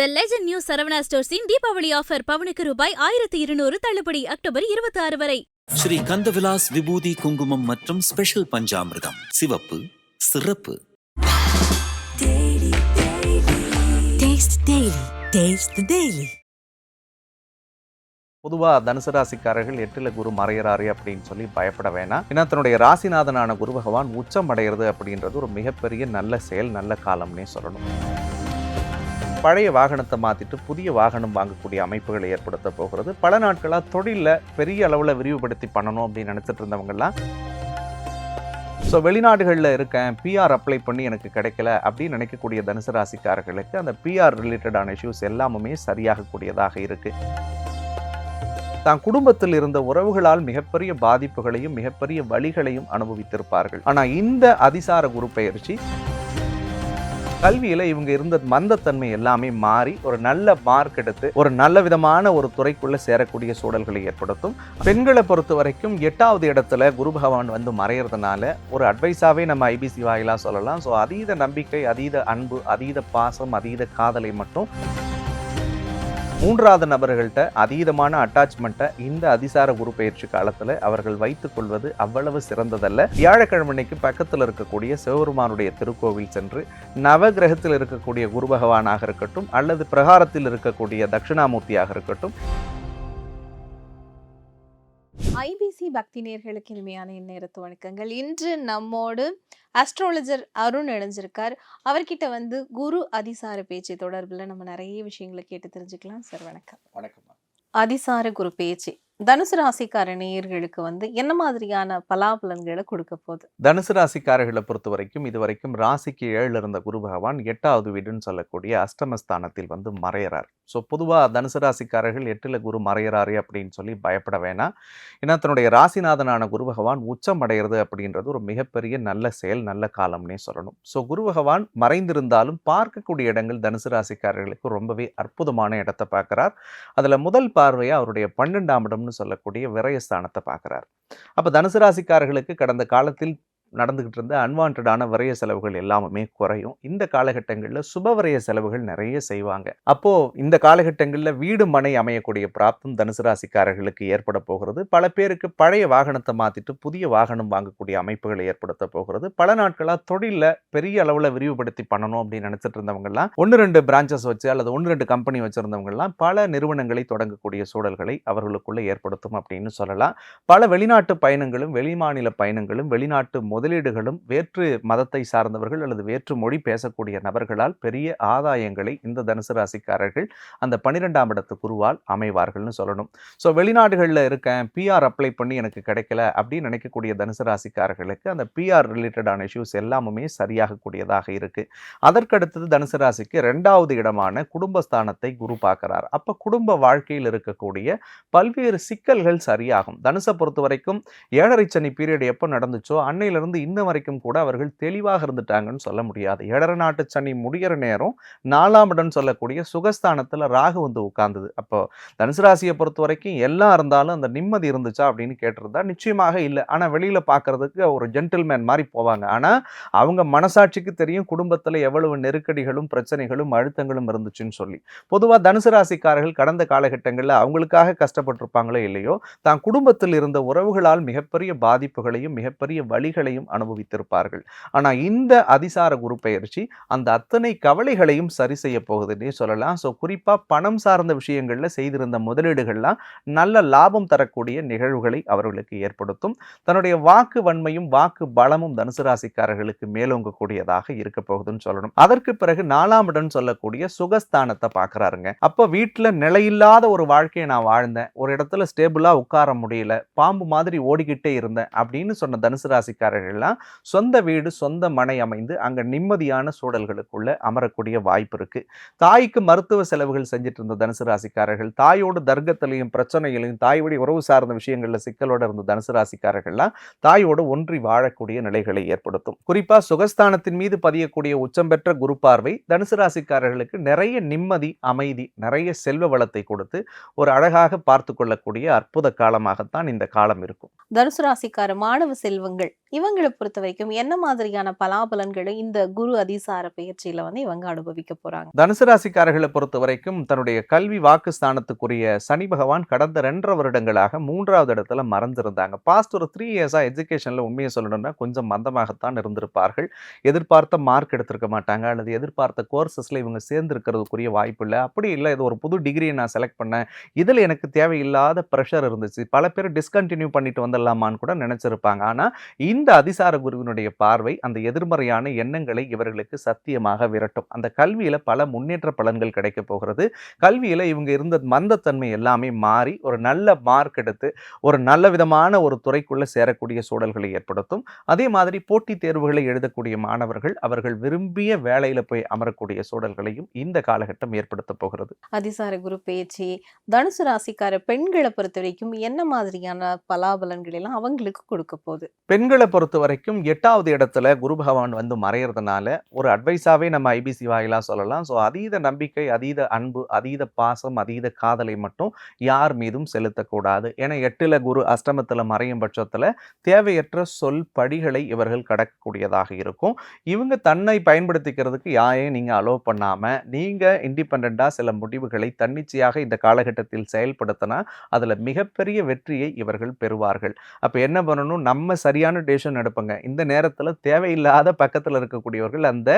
த legend new Saravana ஸ்டோர்ஸின் Deepavali offer பவனுக்கு ரூபாய் ஆயிரத்தி இருநூறு தள்ளுபடி அக்டோபர் இருபத்தி ஆறு வரை ஸ்ரீ கந்தவிலாஸ் விபூதி குங்குமம் மற்றும் ஸ்பெஷல் பஞ்சாமிர்தம் சிவப்பு சிறப்பு Taste the Daily. Taste the Daily. பொதுவாக தனுசு ராசிக்காரர்கள் எட்டில் குரு மறையிறாரு அப்படின்னு சொல்லி பயப்பட வேணாம் ஏன்னா தன்னுடைய ராசிநாதனான குரு பகவான் உச்சம் அடைகிறது அப்படின்றது ஒரு மிகப்பெரிய நல்ல செயல் நல்ல காலம்னே சொல்லணும் பழைய வாகனத்தை மாற்றிட்டு புதிய வாகனம் வாங்கக்கூடிய அமைப்புகளை ஏற்படுத்த போகிறது. பல நாட்களாக தொழிலில் பெரிய அளவில் விரிவுபடுத்தி பண்ணணும் அப்படின்னு நினச்சிட்டு இருந்தவங்கலாம் ஸோ வெளிநாடுகளில் இருக்கேன் பிஆர் அப்ளை பண்ணி எனக்கு கிடைக்கல அப்படின்னு நினைக்கக்கூடிய தனுசு ராசிக்காரர்களுக்கு அந்த பிஆர் ரிலேட்டடான இஷ்யூஸ் எல்லாமுமே சரியாகக்கூடியதாக இருக்குது தான் குடும்பத்தில் இருந்த உறவுகளால் மிகப்பெரிய பாதிப்புகளையும் மிகப்பெரிய வழிகளையும் அனுபவித்திருப்பார்கள். ஆனால் இந்த அதிசார குரு பயிற்சி கல்வியில இவங்க இருந்த மந்தத்தன்மை எல்லாமே மாறி ஒரு நல்ல மார்க் எடுத்து ஒரு நல்ல விதமான ஒரு துறைக்குள்ள சேரக்கூடிய சூழல்களை ஏற்படுத்தும். பெண்களை பொறுத்த வரைக்கும் எட்டாவது இடத்துல குரு பகவான் வந்து மறையறதுனால ஒரு அட்வைஸாவே நம்ம ஐபிசி வாயிலா சொல்லலாம். ஸோ அதீத நம்பிக்கை அதீத அன்பு அதீத பாசம் அதீத காதலை மட்டும் மூன்றாவது நபர்கள்ட்ட அதீதமான அட்டாச்மெண்ட்டை இந்த அதிசார குரு பயிற்சி காலத்தில் அவர்கள் வைத்துக் கொள்வது அவ்வளவு சிறந்ததல்ல. வியாழக்கிழமைக்கு பக்கத்தில் இருக்கக்கூடிய சிவபெருமானுடைய திருக்கோவில் சென்று நவகிரகத்தில் இருக்கக்கூடிய குரு பகவானாக இருக்கட்டும் அல்லது பிரகாரத்தில் இருக்கக்கூடிய தட்சிணாமூர்த்தியாக இருக்கட்டும் ஐபிசி பக்தி நேர்களுக்கு இனிமையான இந்நேரத்து வணக்கங்கள். இன்று நம்மோடு அஸ்ட்ராலஜர் அருண் இணைஞ்சிருக்கார். அவர்கிட்ட வந்து குரு அதிசார பேச்சு தொடர்புல நம்ம நிறைய விஷயங்களை கேட்டு தெரிஞ்சுக்கலாம். சார் வணக்கம். வணக்கம் அதிசார குரு பேச்சு. தனுசு ராசிக்கார நேயர்களுக்கு வந்து என்ன மாதிரியான பலாபலன்களை கொடுக்க போகுது? தனுசு ராசிக்காரர்களை பொறுத்த வரைக்கும் இது வரைக்கும் ராசிக்கு ஏழில் இருந்த குரு பகவான் எட்டாவது வீடுன்னு சொல்லக்கூடிய அஷ்டமஸ்தானத்தில் வந்து மறையிறார். ஸோ பொதுவாக தனுசு ராசிக்காரர்கள் எட்டில் குரு மறையிறாரு அப்படின்னு சொல்லி பயப்பட வேணாம். ஏன்னா தன்னுடைய ராசிநாதனான குரு பகவான் உச்சம் அடைகிறது அப்படின்றது ஒரு மிகப்பெரிய நல்ல செயல் நல்ல காலம்னே சொல்லணும். ஸோ குரு பகவான் மறைந்திருந்தாலும் பார்க்கக்கூடிய இடங்கள் தனுசு ராசிக்காரர்களுக்கு ரொம்பவே அற்புதமான இடத்தை பார்க்குறார். அதில் முதல் பார்வையாக அவருடைய பன்னெண்டாம் இடம்னு சொல்லக்கூடிய விரயஸ்தானத்தை பார்க்குறார். அப்போ தனுசு ராசிக்காரர்களுக்கு கடந்த காலத்தில் நடந்துக்கிட்டு இருந்த அன்வான்டான விரைய செலவுகள் எல்லாமே குறையும். இந்த காலகட்டங்களில் சுப விரய செலவுகள் நிறைய செய்வாங்க. அப்போ இந்த காலகட்டங்களில் வீடு மனை அமையக்கூடிய பிராப்தம் தனுசு ராசிக்காரர்களுக்கு ஏற்பட போகிறது. பல பேருக்கு பழைய வாகனத்தை மாற்றிட்டு புதிய வாகனம் வாங்கக்கூடிய அமைப்புகளை ஏற்படுத்த போகிறது. பல நாட்களாக தொழிலில் பெரிய அளவில் விரிவுபடுத்தி பண்ணணும் அப்படின்னு நினச்சிட்டு இருந்தவங்கலாம் ஒன்று ரெண்டு பிரான்ச்சஸ் வச்சு அல்லது ஒன்று ரெண்டு கம்பெனி வச்சுருந்தவங்கலாம் பல நிறுவனங்களை தொடங்கக்கூடிய சூழல்களை அவர்களுக்குள்ளே ஏற்படுத்தும் அப்படின்னு சொல்லலாம். பல வெளிநாட்டு பயணங்களும் வெளிமாநில பயணங்களும் வெளிநாட்டு முதலீடுகளும் வேற்று மதத்தை சார்ந்தவர்கள் அல்லது வேற்று மொழி பேசக்கூடிய நபர்களால் பெரிய ஆதாயங்களை இந்த தனுசு ராசிக்காரர்கள் அந்த பன்னிரெண்டாம் இடத்து குருவால் அமைவார்கள்னு சொல்லணும். ஸோ வெளிநாடுகளில் இருக்கேன் பிஆர் அப்ளை பண்ணி எனக்கு கிடைக்கல அப்படின்னு நினைக்கக்கூடிய தனுசு ராசிக்காரர்களுக்கு அந்த பிஆர் ரிலேட்டடான இஷ்யூஸ் எல்லாமுமே சரியாகக்கூடியதாக இருக்கு. அதற்கடுத்தது தனுசு ராசிக்கு ரெண்டாவது இடமான குடும்பஸ்தானத்தை குரு பார்க்கிறார். அப்போ குடும்ப வாழ்க்கையில் இருக்கக்கூடிய பல்வேறு சிக்கல்கள் சரியாகும். தனுசை பொறுத்த வரைக்கும் ஏழரை சனி பீரியட் எப்போ நடந்துச்சோ அன்னையிலிருந்து இன்ன வரைக்கும் கூட அவர்கள் தெளிவாக இருந்துட்டாங்கன்னு சொல்ல முடியாது. எடர நாட்டு சனி முடிகிற நேரம் நாலாம் இடம் சொல்லக்கூடிய சுகஸ்தானத்தில் ராகு வந்து உட்கார்ந்தது. அப்போ தனுசு ராசியை பொறுத்த வரைக்கும் எல்லாம் இருந்தாலும் அந்த நிம்மதி இருந்துச்சா அப்படின்னு கேட்டிருந்தா நிச்சயமாக இல்லை. ஆனால் வெளியில் பார்க்கறதுக்கு ஒரு ஜென்டில்மேன் மாதிரி போவாங்க. ஆனால் அவங்க மனசாட்சிக்கு தெரியும் குடும்பத்தில் எவ்வளவு நெருக்கடிகளும் பிரச்சனைகளும் அழுத்தங்களும் இருந்துச்சுன்னு சொல்லி. பொதுவாக தனுசு ராசிக்காரர்கள் கடந்த காலகட்டங்களில் அவங்களுக்காக கஷ்டப்பட்டிருப்பாங்களோ இல்லையோ தான் குடும்பத்தில் இருந்த உறவுகளால் மிகப்பெரிய பாதிப்புகளையும் மிகப்பெரிய வழிகளையும் அனுபவித்திருப்பார்கள். ஆனால் இந்த அதிசார குரு பெயர்ச்சி அந்த அத்தனை கவலைகளையும் சரி செய்ய போகுதுன்னே சொல்லலாம். ஸோ குறிப்பாக பணம் சார்ந்த விஷயங்களில் செய்திருந்த முதலீடுகள்லாம் நல்ல லாபம் தரக்கூடிய நிகழ்வுகளை அவர்களுக்கு ஏற்படுத்தும். தன்னுடைய வாக்கு வன்மையும் வாக்கு பலமும் தனுசு ராசிக்காரர்களுக்கு மேலோங்கக்கூடியதாக இருக்க போகுதுன்னு சொல்லணும். அதற்கு பிறகு நாலாம் இடம் சொல்லக்கூடிய சுகஸ்தானத்தை பார்க்குறாருங்க. அப்போ வீட்டில் நிலையில்லாத ஒரு வாழ்க்கையை நான் வாழ்ந்தேன். ஒரு இடத்துல ஸ்டேபிளாக உட்கார முடியல. பாம்பு மாதிரி ஓடிக்கிட்டே இருந்தேன் அப்படின்னு சொன்ன தனுசு ராசிக்காரர்கள் ராசிக்காரர்கள்லாம் சொந்த வீடு சொந்த மனை அமைந்து அங்கே நிம்மதியான சூழல்களுக்குள்ள அமரக்கூடிய வாய்ப்பு இருக்கு. தாய்க்கு மருத்துவ செலவுகள் செஞ்சுட்டு இருந்த தனுசு ராசிக்காரர்கள் தாயோட தர்க்கத்திலையும் பிரச்சனைகளையும் தாயோடைய உறவு சார்ந்த விஷயங்களில் சிக்கலோட இருந்த தனுசு ராசிக்காரர்கள்லாம் தாயோடு ஒன்றி வாழக்கூடிய நிலைகளை ஏற்படுத்தும். குறிப்பாக சுகஸ்தானத்தின் மீது பதியக்கூடிய உச்சம் பெற்ற குரு பார்வை தனுசு ராசிக்காரர்களுக்கு நிறைய நிம்மதி அமைதி நிறைய செல்வ வளத்தை கொடுத்து ஒரு அழகாக பார்த்து கொள்ளக்கூடிய அற்புத காலமாகத்தான் இந்த காலம் இருக்கும். தனுசு ராசிக்கார மாணவ செல்வங்கள் இவங்க பெண்களை பொறுத்த வரைக்கும் என்ன மாதிரியான பலாபலன்களை இந்த குரு அதிசார பயிற்சியில வந்து இவங்க அனுபவிக்க போறாங்க? தனுசு ராசிக்காரர்களை பொறுத்த வரைக்கும் தன்னுடைய கல்வி வாக்குஸ்தானத்துக்குரிய சனி பகவான் கடந்த ரெண்டரை வருடங்களாக மூன்றாவது இடத்துல மறந்திருந்தாங்க. பாஸ்ட் ஒரு த்ரீ இயர்ஸா எஜுகேஷன்ல உண்மையை சொல்லணும்னா கொஞ்சம் மந்தமாகத்தான் இருந்திருப்பார்கள். எதிர்பார்த்த மார்க் எடுத்திருக்க மாட்டாங்க. அல்லது எதிர்பார்த்த கோர்சஸ்ல இவங்க சேர்ந்திருக்கிறதுக்குரிய வாய்ப்பு இல்லை. அப்படி இல்லை. இது ஒரு புது டிகிரியை நான் செலக்ட் பண்ணேன். இதில் எனக்கு தேவையில்லாத ப்ரெஷர் இருந்துச்சு. பல பேர் டிஸ்கண்டினியூ பண்ணிட்டு வந்துடலாமான்னு கூட நினைச்சிருப்பாங்க. ஆனால் இந்த அதிசார குருவினுடைய பார்வை அந்த எதிர்மறையான எண்ணங்களை இவர்களுக்கு சத்தியமாக விரட்டும். அந்த கல்வியில பல முன்னேற்ற பலன்கள் கிடைக்க போகிறது. கல்வியில இவங்க இருந்த மந்தத்தன்மை எல்லாமே மாறி ஒரு நல்ல மார்க் எடுத்து ஒரு நல்ல விதமான ஒரு துறைக்குள்ள சேரக்கூடிய சூழல்களை ஏற்படுத்தும். அதே மாதிரி போட்டித் தேர்வுகளை எழுதக்கூடிய மாணவர்கள் அவர்கள் விரும்பிய வேலையில போய் அமரக்கூடிய சூழல்களையும் இந்த காலகட்டம் ஏற்படுத்த போகிறது. அதிசார குரு பயிற்சி தனுசு ராசிக்கார பெண்களை பொறுத்த வரைக்கும் என்ன மாதிரியான பலாபலன்கள் எல்லாம் அவங்களுக்கு கொடுக்க போகுது? பெண்களை பொறுத்த வரைக்கும் எட்டாவது இடத்துல குரு பகவான் வந்து மறையிறதுனால ஒரு அட்வைஸாகவே நம்ம ஐபிசி வாயிலாக சொல்லலாம். ஸோ அதீத நம்பிக்கை அதீத அன்பு அதீத பாசம் அதீத காதலை மட்டும் யார் மீதும் செலுத்தக்கூடாது. ஏன்னா எட்டுல குரு அஷ்டமத்தில் மறையும் பட்சத்தில் தேவையற்ற சொல் படிகளை இவர்கள் கடக்கக்கூடியதாக இருக்கும். இவங்க தன்னை பயன்படுத்திக்கிறதுக்கு யாரையும் நீங்க அலோவ் பண்ணாம நீங்க இண்டிபெண்ட்டாக சில முடிவுகளை தன்னிச்சையாக இந்த காலகட்டத்தில் செயல்படுத்தினா அதுல மிகப்பெரிய வெற்றியை இவர்கள் பெறுவார்கள். அப்போ என்ன பண்ணணும்? நம்ம சரியான டேஷன் எடுப்போங்க இந்த நேரத்தில் தேவையில்லாத பக்கத்தில் இருக்கக்கூடியவர்கள் அந்த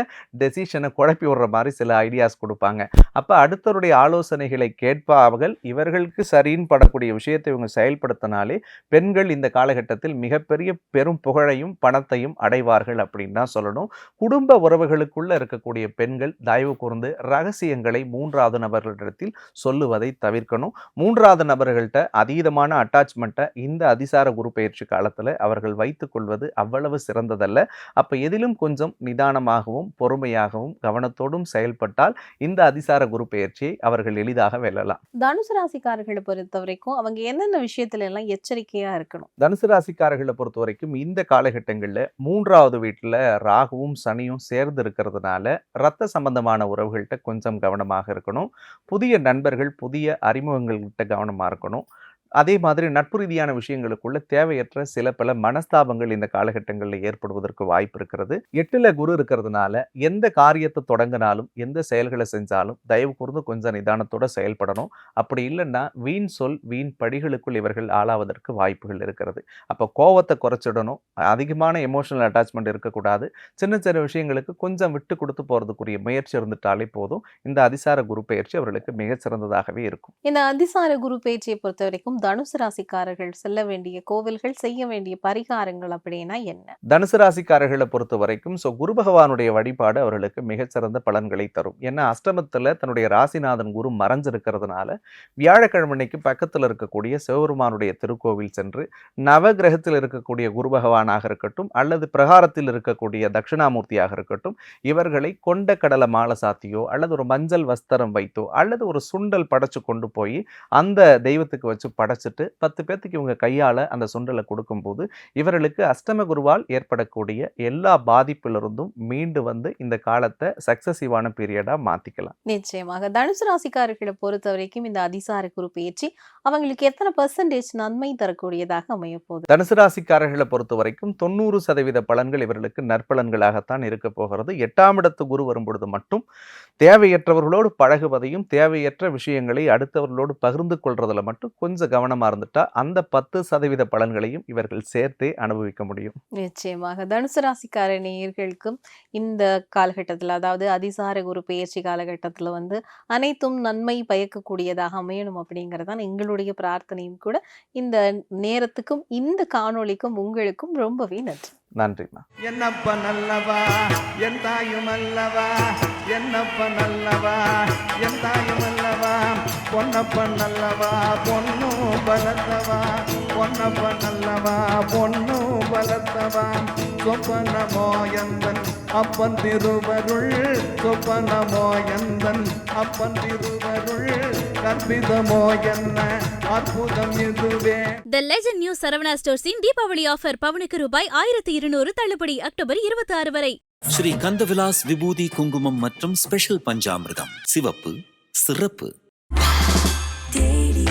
டெசிஷனை குழப்பி விடுற மாதிரி சில ஐடியாஸ் கொடுப்பாங்க. அப்போ அடுத்தவருடைய ஆலோசனைகளை கேட்பார்கள். இவர்களுக்கு சரின்னு படக்கூடிய விஷயத்தை இவங்க செயல்படுத்தினாலே பெண்கள் இந்த காலகட்டத்தில் மிகப்பெரிய பெரும் புகழையும் பணத்தையும் அடைவார்கள் அப்படின்னு தான் சொல்லணும். குடும்ப உறவுகளுக்குள்ள இருக்கக்கூடிய பெண்கள் தயவு கூர்ந்து ரகசியங்களை மூன்றாவது நபர்களிடத்தில் சொல்லுவதை தவிர்க்கணும். மூன்றாவது நபர்கள்ட்ட அதீதமான அட்டாச்மெண்ட்டை இந்த அதிசார குரு பயிற்சி காலத்தில் அவர்கள் வைத்துக் கொள்வது அவ்வளவு சிறந்ததல்ல. அப்ப எதிலும் கொஞ்சம் நிதானமாகவும் பொறுமையாகவும் கவனத்தோடும் செயல்பட்டால் இந்த அதிசார குரு பயிற்சியை அவர்கள் எளிதாக வெல்லலாம். தனுசு ராசிக்காரர்களை பொறுத்த வரைக்கும் அவங்க என்னென்ன விஷயத்துல எல்லாம் எச்சரிக்கையா இருக்கணும்? தனுசு ராசிக்காரர்களை பொறுத்த வரைக்கும் இந்த காலகட்டங்களில் மூன்றாவது வீட்டில் ராகுவும் சனியும் சேர்ந்து இருக்கிறதுனால ரத்த சம்பந்தமான உறவுகள்கிட்ட கொஞ்சம் கவனமாக இருக்கணும். புதிய நண்பர்கள் புதிய அறிமுகங்கள்கிட்ட கவனமாக இருக்கணும். அதே மாதிரி நட்பு ரீதியான விஷயங்களுக்குள்ள தேவையற்ற சில பல மனஸ்தாபங்கள் இந்த காலகட்டங்களில் ஏற்படுவதற்கு வாய்ப்பு இருக்கிறது. எட்டுல குரு இருக்கிறதுனால எந்த காரியத்தை தொடங்கினாலும் எந்த செயல்களை செஞ்சாலும் தயவு கூர்ந்து கொஞ்சம் நிதானத்தோட செயல்படணும். அப்படி இல்லைன்னா வீண் சொல் வீண் படிகளுக்குள் இவர்கள் ஆளாவதற்கு வாய்ப்புகள் இருக்கிறது. அப்போ கோவத்தை குறைச்சிடணும். அதிகமான எமோஷனல் அட்டாச்மெண்ட் இருக்கக்கூடாது. சின்ன சின்ன விஷயங்களுக்கு கொஞ்சம் விட்டு கொடுத்து போறதுக்குரிய முயற்சி இருந்துட்டாலே போதும். இந்த அதிசார குரு பயிற்சி அவர்களுக்கு மிகச்சிறந்ததாகவே இருக்கும். இந்த அதிசார குரு பயிற்சியை பொறுத்த வரைக்கும் தனுசு ராசிக்காரர்கள் செல்ல வேண்டிய கோவில்கள் செய்ய வேண்டிய பரிகாரங்கள் அப்படின்னா என்ன? தனுசு ராசிக்காரர்களை பொறுத்த வரைக்கும் ஸோ குரு பகவானுடைய வழிபாடு அவர்களுக்கு மிகச்சிறந்த பலன்களை தரும். ஏன்னா அஷ்டமத்தில் தன்னுடைய ராசிநாதன் குரு மறைஞ்சிருக்கிறதுனால வியாழக்கிழமைக்கு பக்கத்தில் இருக்கக்கூடிய சிவபெருமானுடைய திருக்கோவில் சென்று நவகிரகத்தில் இருக்கக்கூடிய குரு பகவானாக இருக்கட்டும் அல்லது பிரகாரத்தில் இருக்கக்கூடிய தட்சிணாமூர்த்தியாக இருக்கட்டும் இவர்களை கொண்ட கடலை மாலை சாத்தியோ அல்லது ஒரு மஞ்சள் வஸ்திரம் வைத்தோ அல்லது ஒரு சுண்டல் படைச்சு கொண்டு போய் அந்த தெய்வத்துக்கு வச்சு படைச்சிட்டு பத்து பேர்த்துக்கு இவங்க கையால் அந்த சுண்டலை கொடுக்கும்போது இவர்களுக்கு அஷ்டம குருவால் ஏற்படக்கூடிய எல்லா பாதிப்பிலிருந்தும் மீண்டு வந்து இந்த காலத்தை சக்சஸிவான பீரியடாக மாற்றிக்கலாம் நிச்சயமாக. தனுசு ராசிக்காரர்களை பொறுத்த வரைக்கும் இந்த அதிசார குரு பயிற்சி அவங்களுக்கு எத்தனை பர்சன்டேஜ் நன்மை தரக்கூடியதாக அமைய போகுது? தனுசு ராசிக்காரர்களை பொறுத்த வரைக்கும் தொண்ணூறு சதவீத பலன்கள் இவர்களுக்கு நற்பலன்களாகத்தான் இருக்க போகிறது. எட்டாம் இடத்து குரு வரும்பொழுது மட்டும் தேவையற்றவர்களோடு பழகுவதையும் தேவையற்ற விஷயங்களை அடுத்தவர்களோடு பகிர்ந்து கொள்றதுல மட்டும் கொஞ்சம் கவனமா இருந்துட்டா அந்த பத்து சதவீத பலன்களையும் இவர்கள் சேர்த்தே அனுபவிக்க முடியும். நிச்சயமாக. தனுசு ராசிக்கார நேயர்களுக்கும் இந்த காலகட்டத்தில் அதாவது அதிசார குரு பயிற்சி காலகட்டத்தில் வந்து அனைத்தும் நன்மை பயக்கக்கூடியதாக அமையணும் அப்படிங்கிறதான் எங்களுடைய பிரார்த்தனையும் கூட. இந்த நேரத்துக்கும் இந்த காணொளிக்கும் உங்களுக்கும் ரொம்பவே நன்றி. நன்றிம்மா. என்னப்ப நல்லவா? என் தாயும் அல்லவா? என்னப்ப நல்லவா? என் தாயும் அல்லவா? பொன்னப்ப நல்லவா? பொண்ணு பலத்தவா? பொன்னப்ப நல்லவா? பொண்ணு பலத்தவா? சொப்பனமோ எந்தன் அப்பன் திருவருள்? சொப்பனமோ எந்தன் அப்பன் திருவருள்? கற்பிதமோ என்ன? த லெஜண்ட் நியூ சரவணா ஸ்டோர்ஸின் தீபாவளி ஆஃபர் பவனுக்கு ரூபாய் ஆயிரத்தி இருநூறு தள்ளுபடி அக்டோபர் இருபத்தி ஆறு வரை. ஸ்ரீ கந்தவிலாஸ் விபூதி குங்குமம் மற்றும் ஸ்பெஷல் பஞ்சாமிர்தம். சிவப்பு சிறப்பு. டெய்லி